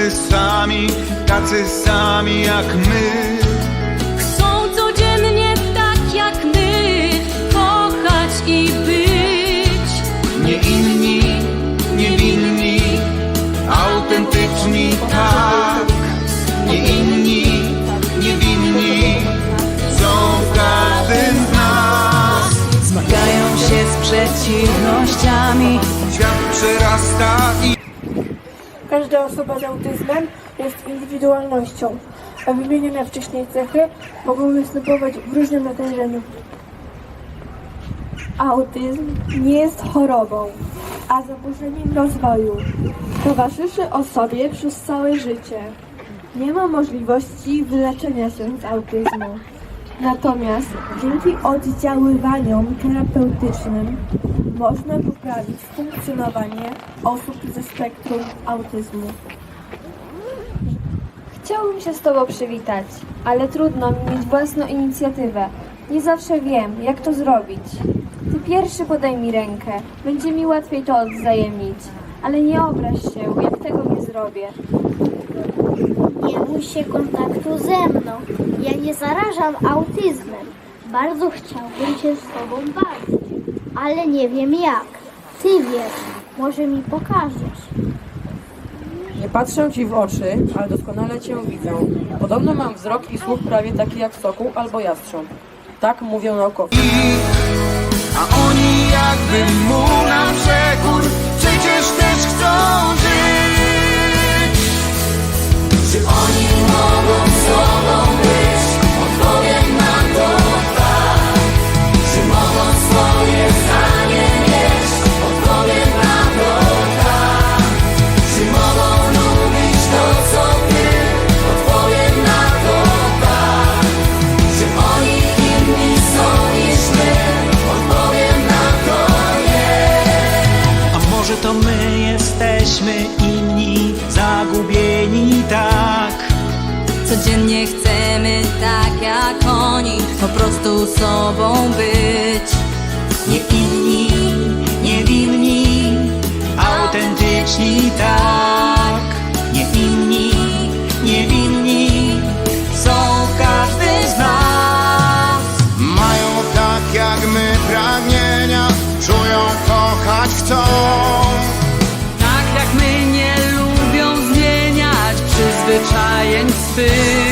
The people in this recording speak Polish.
tacy sami, tacy sami jak my. Chcą codziennie tak jak my kochać i być. Nie inni, niewinni, autentyczni tak. Nie inni, niewinni, są w każdym z nas. Zmagają się z przeciwnościami Świat przerasta i Każda osoba z autyzmem jest indywidualnością, a wymienione wcześniej cechy mogą występować w różnym natężeniu. Autyzm nie jest chorobą, a zaburzeniem rozwoju. Towarzyszy osobie przez całe życie. Nie ma możliwości wyleczenia się z autyzmu. Natomiast dzięki oddziaływaniom terapeutycznym można poprawić funkcjonowanie osób ze spektrum autyzmu. Chciałbym się z Tobą przywitać, ale trudno mi mieć własną inicjatywę. Nie zawsze wiem, jak to zrobić. Ty pierwszy podaj mi rękę, będzie mi łatwiej to odwzajemnić. Ale nie obraź się, jak tego nie zrobię. Nie bój się kontaktu ze mną. Ja nie zarażam autyzmem. Bardzo chciałbym się z tobą bawić, ale nie wiem jak. Ty wiesz, może mi pokażesz. Nie patrzę ci w oczy, ale doskonale cię widzę. Podobno mam wzrok i słuch prawie taki jak sokół albo jastrząb. Tak mówią naukowcy. A oni jakby mu jesteśmy inni, zagubieni tak? Codziennie chcemy tak jak oni po prostu sobą być. Nie inni, niewinni, autentyczni tak. see.